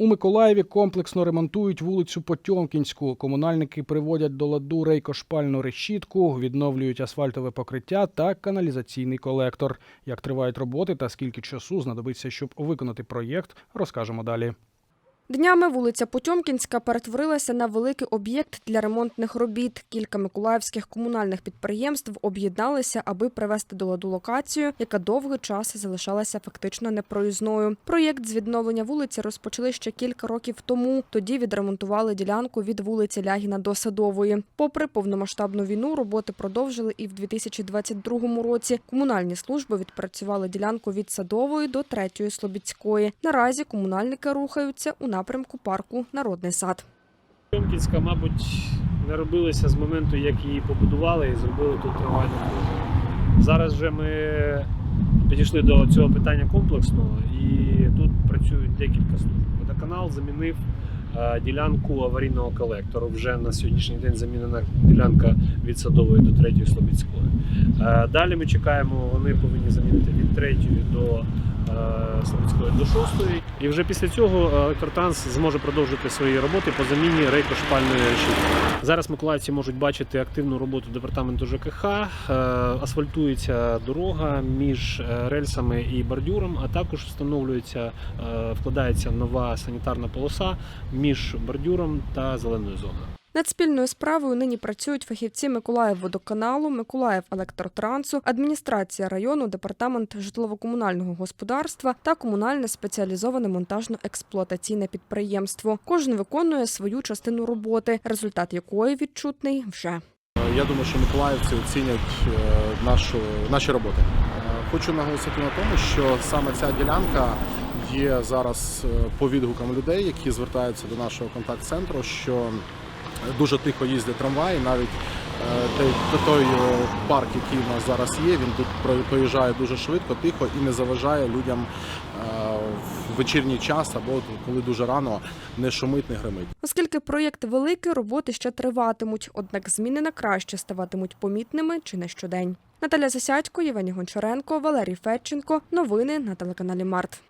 У Миколаєві комплексно ремонтують вулицю Потьомкінську. Комунальники приводять до ладу рейкошпальну решітку, відновлюють асфальтове покриття та каналізаційний колектор. Як тривають роботи та скільки часу знадобиться, щоб виконати проєкт, розкажемо далі. Днями вулиця Потьомкінська перетворилася на великий об'єкт для ремонтних робіт. Кілька миколаївських комунальних підприємств об'єдналися, аби привести до ладу локацію, яка довгий час залишалася фактично непроїзною. Проєкт з відновлення вулиці розпочали ще кілька років тому. Тоді відремонтували ділянку від вулиці Лягіна до Садової. Попри повномасштабну війну, роботи продовжили і в 2022 році. Комунальні служби відпрацювали ділянку від Садової до третьої Слобідської. Наразі комунальники рухаються у напрямку парку Народний сад. Тьомкінська, мабуть, не робилася з моменту, як її побудували і зробили тут трамвайну. Зараз вже ми підійшли до цього питання комплексно і тут працюють декілька служб. Водоканал замінив е, ділянку аварійного колектору. Вже на сьогоднішній день замінена ділянка від Садової до 3 Слобідської. Е, Далі ми чекаємо, вони повинні замінити від 3 до е, Слобідської до 6. І вже після цього електротранс зможе продовжити свої роботи по заміні рейкошпальної решітки. Зараз миколаївці можуть бачити активну роботу департаменту ЖКХ. Е, Асфальтується дорога між е, рельсами і бордюром, а також встановлюється, е, вкладається нова санітарна полоса між бордюром та зеленою зоною. Над спільною справою нині працюють фахівці Миколаївводоканалу, Миколаїв електротрансу, адміністрація району, департамент житлово-комунального господарства та комунальне спеціалізоване монтажно-експлуатаційне підприємство. Кожен виконує свою частину роботи, результат якої відчутний вже. Я думаю, що миколаївці оцінять е, нашу, наші роботи. Е, Хочу наголосити на тому, що саме ця ділянка є зараз е, по відгукам людей, які звертаються до нашого контакт-центру, що дуже тихо їздять трамваї. Навіть е, той, той е, парк, який у нас зараз є, він тут про- проїжджає дуже швидко, тихо і не заважає людям е, в вечірній час або коли дуже рано не шумить, не гримить. Оскільки проєкт великий, роботи ще триватимуть, однак зміни на краще ставатимуть помітними чи не щодень. Наталя Засядько, Євгеній Гончаренко, Валерій Федченко. Новини на телеканалі Март.